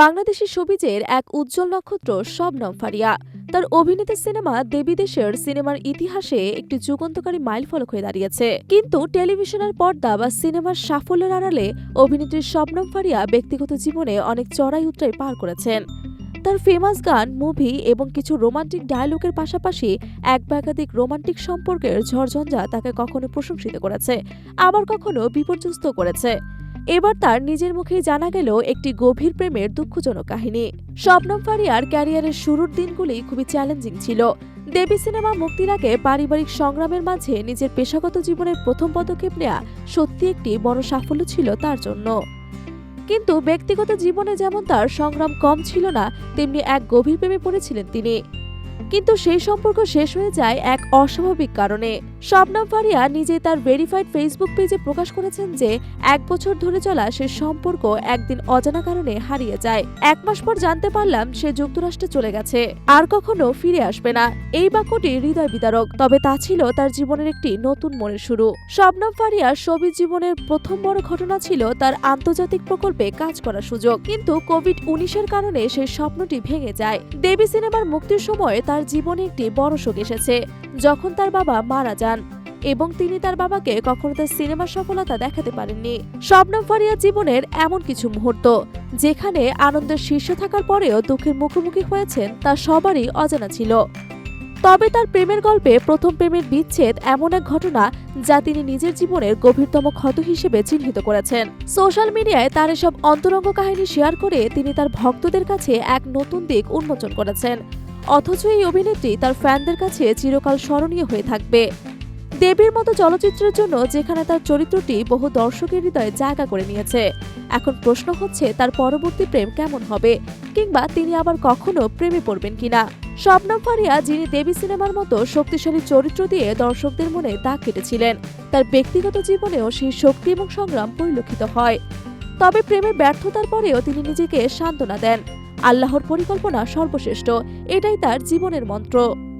বাংলাদেশি সবিজের এক উজ্জ্বল নক্ষত্র শবনম ফারিয়া। তার অভিনীত সিনেমা দেবী দেশের সিনেমার ইতিহাসে একটি যুগান্তকারী মাইলফলক হয়ে দাঁড়িয়েছে। কিন্তু টেলিভিশনের পর্দা বা সিনেমার সাফল্যের আড়ালে অভিনেত্রী শবনম ফারিয়া ব্যক্তিগত জীবনে অনেক চড়াই উতরাই পার করেছেন। তার ফেমাস গান মুভি এবং কিছু রোমান্টিক ডায়লগের পাশাপাশি এক বা একাধিক রোমান্টিক সম্পর্কের ঝড়ঝঞ্ঝা তাকে কখনো প্রশংসিত করেছে, আবার কখনো বিপর্যস্ত করেছে। এবার তার নিজের মুখেই জানা গেল একটি গভীর প্রেমের দুঃখজনক কাহিনী। শবনম ফারিয়ার ক্যারিয়ারের শুরুর দিনগুলি খুবই চ্যালেঞ্জিং ছিল। দেবী সিনেমা মুক্তির আগে পারিবারিক সংগ্রামের মাঝে নিজের পেশাগত জীবনের প্রথম পদক্ষেপ নেওয়া সত্যি একটি বড় সাফল্য ছিল তার জন্য। কিন্তু ব্যক্তিগত জীবনে যেমন তার সংগ্রাম কম ছিল না, তেমনি এক গভীর প্রেমে পড়েছিলেন তিনি। কিন্তু সেই সম্পর্ক শেষ হয়ে যায় এক অস্বাভাবিক কারণে। শবনম ফারিয়া নিজে তার ভেরিফাইড ফেসবুক পেজে প্রকাশ করেছেন যে, এক বছর ধরে চলা সে সম্পর্ক একদিন অজানা কারণে হারিয়ে যায়। এক মাস পর জানতে পারলাম সে যুক্তরাষ্ট্রে চলে গেছে। আর কখনো ফিরে আসবে না। এই বাক্যটি হৃদয় বিদারক, তবে তা ছিল তার জীবনের একটি নতুন মনের শুরু। শবনম ফারিয়ার ছবি জীবনের প্রথম বড় ঘটনা ছিল তার আন্তর্জাতিক প্রকল্পে কাজ করার সুযোগ। কিন্তু কোভিড উনিশের কারণে সেই স্বপ্নটি ভেঙে যায়। দেবী সিনেমার মুক্তির সময় তার জীবনে একটি বড় শোক এসেছে, যখন তার বাবা মারা যান এবং তিনি তার বাবাকে কখনো তার সিনেমার সফলতা দেখাতে পারেননি। শবনম ফারিয়ার জীবনের এমন কিছু মুহূর্ত, যেখানে আনন্দের শীর্ষে থাকার পরেও দুঃখের মুখোমুখি হয়েছেন তা সবারই অজানা ছিল। তবে তার প্রেমের গল্পে প্রথম প্রেমের বিচ্ছেদ এমন এক ঘটনা যা তিনি নিজের জীবনের গভীরতম ক্ষত হিসেবে চিহ্নিত করেছেন। সোশ্যাল মিডিয়ায় তার এসব অন্তরঙ্গ কাহিনী শেয়ার করে তিনি তার ভক্তদের কাছে এক নতুন দিক উন্মোচন করেছেন। অথচ এই অভিনেত্রী তার ফ্যানদের কাছে চিরকাল স্মরণীয় হয়ে থাকবে। দেবীর মতো চলচ্চিত্রের জন্য যেখানে তার চরিত্রটি বহু দর্শকের হৃদয়ে জায়গা করে নিয়েছে। এখন প্রশ্ন হচ্ছে, তার পরবর্তী প্রেম কেমন হবে? কিংবা তিনি আবার কখনো প্রেমে পড়বেন কিনা? শবনম ফারিয়া, যিনি দেবী সিনেমার মতো শক্তিশালী চরিত্র দিয়ে দর্শকদের মনে দাগ কেটেছিলেন, তার ব্যক্তিগত জীবনেও সেই শক্তি এবং সংগ্রাম পরিলক্ষিত হয়। তবে প্রেমের ব্যর্থতার পরেও তিনি নিজেকে সান্ত্বনা দেন। আল্লাহর পরিকল্পনা সর্বশ্রেষ্ঠ। এটাই তার জীবনের মন্ত্র।